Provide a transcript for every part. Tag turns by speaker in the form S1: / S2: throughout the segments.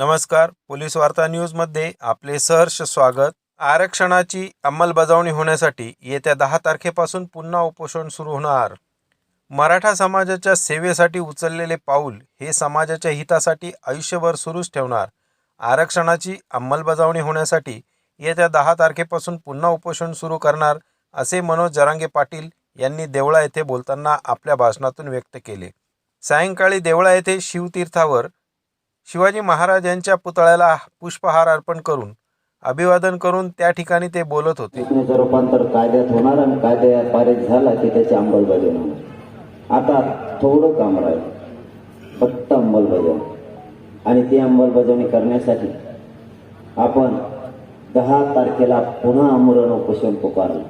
S1: नमस्कार. पोलीस वार्ता न्यूजमध्ये आपले सहर्ष स्वागत. आरक्षणाची अंमलबजावणी होण्यासाठी येत्या दहा तारखेपासून पुन्हा उपोषण सुरू होणार. मराठा समाजाच्या सेवेसाठी उचललेले पाऊल हे समाजाच्या हितासाठी आयुष्यभर सुरूच ठेवणार. आरक्षणाची अंमलबजावणी होण्यासाठी येत्या दहा तारखेपासून पुन्हा उपोषण सुरू करणार असे मनोज जरांगे पाटील यांनी देवळा येथे बोलताना आपल्या भाषणातून व्यक्त केले. सायंकाळी देवळा येथे शिवतीर्थावर शिवाजी महाराज यांच्या पुतळ्याला पुष्पहार अर्पण करून अभिवादन करून त्या ठिकाणी ते बोलत होते.
S2: रूपांतर कायद्यात होणार आणि कायद्या पारित झाला की त्याची अंमलबजावणी होणार. आता थोडं काम राहील. फक्त अंमलबजावणी. आणि ती अंमलबजावणी करण्यासाठी आपण दहा तारखेला पुन्हा आमरण उपोषण पुकारलं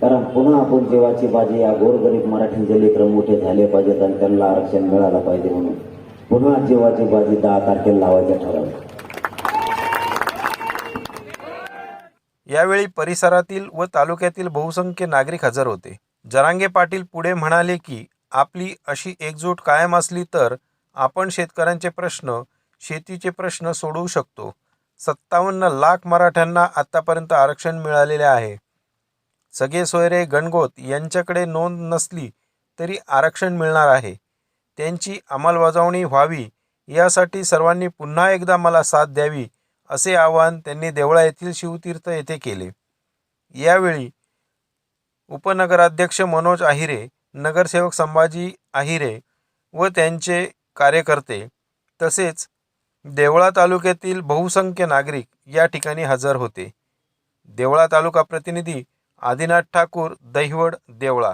S2: कारण पुन्हा आपण जीवाची बाजी या गोरगरीब मराठीचे लेकरं मोठे झाले पाहिजेत आणि त्यांना आरक्षण मिळालं पाहिजे म्हणून. पुन्हा जीवाची बाजी दहा तारखेला लावायचं ठरवलं.
S1: यावेळी परिसरातील व तालुक्यातील बहुसंख्य नागरिक हजर होते. जरांगे पाटील पुढे म्हणाले की आपली अशी एकजूट कायम असली तर आपण शेतकऱ्यांचे प्रश्न शेतीचे प्रश्न सोडवू शकतो. सत्तावन्न लाख मराठ्यांना आत्तापर्यंत आरक्षण मिळालेले आहे. सगळे सोयरे गणगोत यांच्याकडे नोंद नसली तरी आरक्षण मिळणार आहे. त्यांची अंमलबजावणी व्हावी यासाठी सर्वांनी पुन्हा एकदा मला साथ द्यावी असे आवाहन त्यांनी देवळा येथील शिवतीर्थ येथे केले. यावेळी उपनगराध्यक्ष मनोज आहिरे नगरसेवक संभाजी आहिरे व त्यांचे कार्यकर्ते तसेच देवळा तालुक्यातील बहुसंख्य नागरिक या ठिकाणी हजर होते. देवळा तालुका प्रतिनिधी आदिनाथ ठाकूर दहिवड देवळा